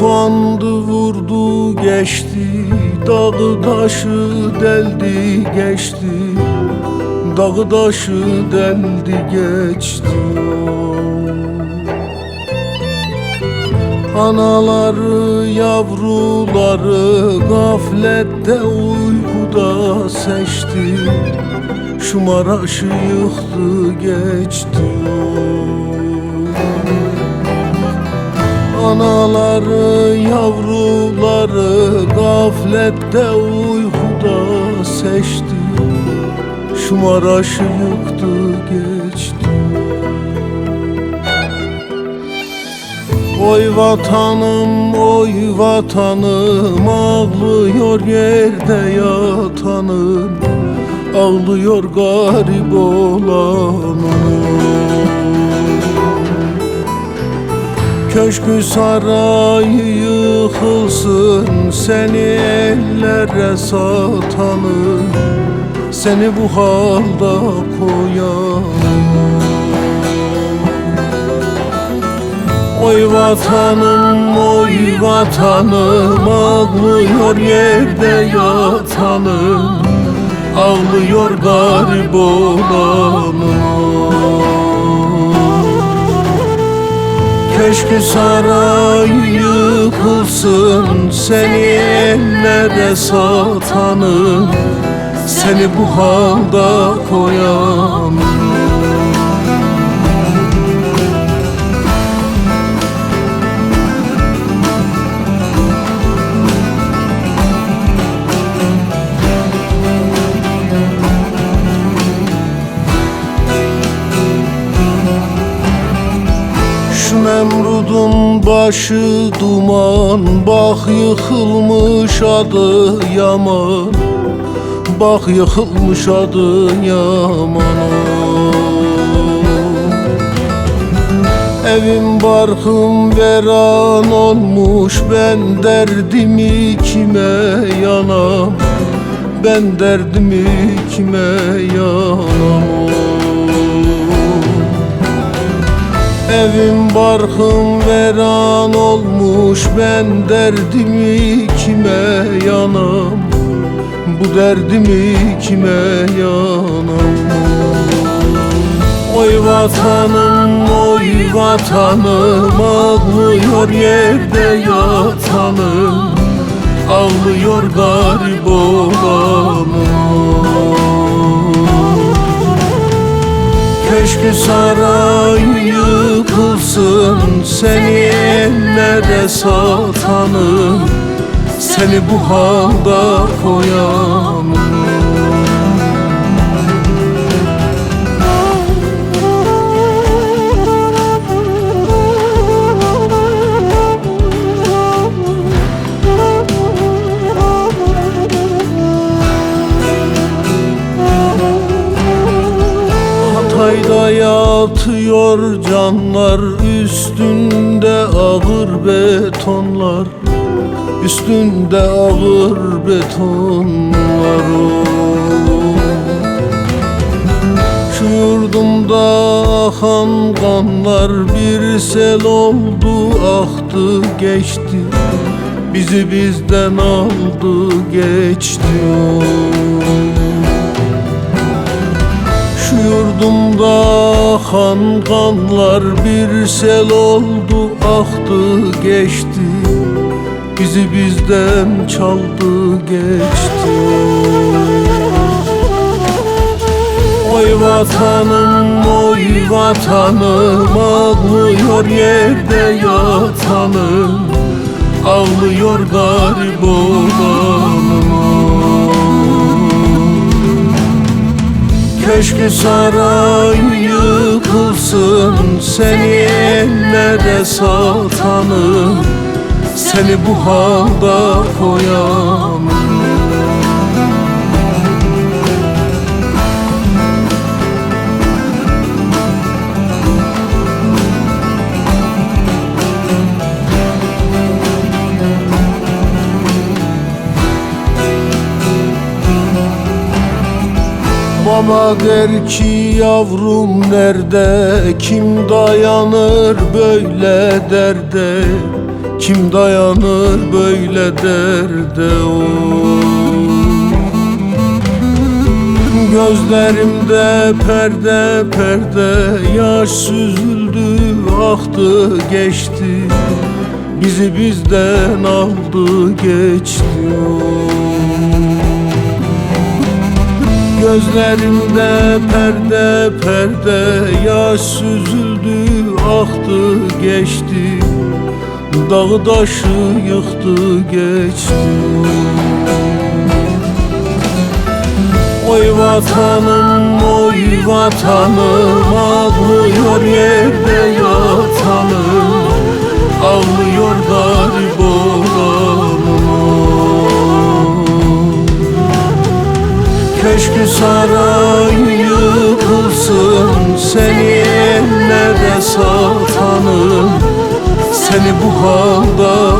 tufandı vurdu geçti Dağı taşı deldi geçti. Dağı taşı deldi geçti. Anaları yavruları gaflette uykuda seçti. Şu maraşı yıktı geçti Anaları yavruları gaflette uykuda seçti. Şu maraşı yıktı geçti. Oy vatanım, oy vatanım Ağlıyor yerde yatanım. Ağlıyor garip olanım Köşkü sarayı yıkılsın Seni ellere satanım Seni bu halda koyanım Oy vatanım, oy vatanım Ağlıyor yerde yatanım Ağlıyor garip olanım Köşkü sarayı yıkılsın Seni ellere satanım Seni bu halda koyanım başı duman Bak yıkılmış adı yaman. Bak yıkılmış adı yaman. Evim barkım veran olmuş Ben derdimi kime yanam? Ben derdimi kime yanam Evim barkım veran olmuş Ben derdimi kime yanam? Bu derdimi kime yanam? Oy vatanım, oy vatanım Ağlıyor yerde yatanım. Ağlıyor garip olanım Köşkü sarayı yıkılsın Seni ellere satanım Seni bu halda koyanım canlar Üstünde ağır betonlar Üstünde ağır betonlar Şu yurdumda akan kanlar Bir sel oldu aktı geçti. Bizi bizden aldı geçti yurdumda akan kanlar bir sel oldu aktı geçti. Bizi bizden çaldı geçti. Oy vatanım, oy vatanım Ağlıyor yerde yatanım. Ağlıyor garip olanım Köşkü sarayı yıkılsın Seni ellere satanım Seni bu halda koyanım Baba der ki yavrum nerede? Kim dayanır böyle derde? Kim dayanır böyle derde? O Gözlerimde perde perde Yaş süzüldü aktı geçti. Bizi bizden aldı geçti Gözlerimde perde perde. Yaş süzüldü aktı geçti. Dağı taşı yıktı geçti. Oy vatanım, oy vatanım. Ağlıyor yerde yatanım Köşkü saray yıkılsın Seni ellere satanım Seni bu halda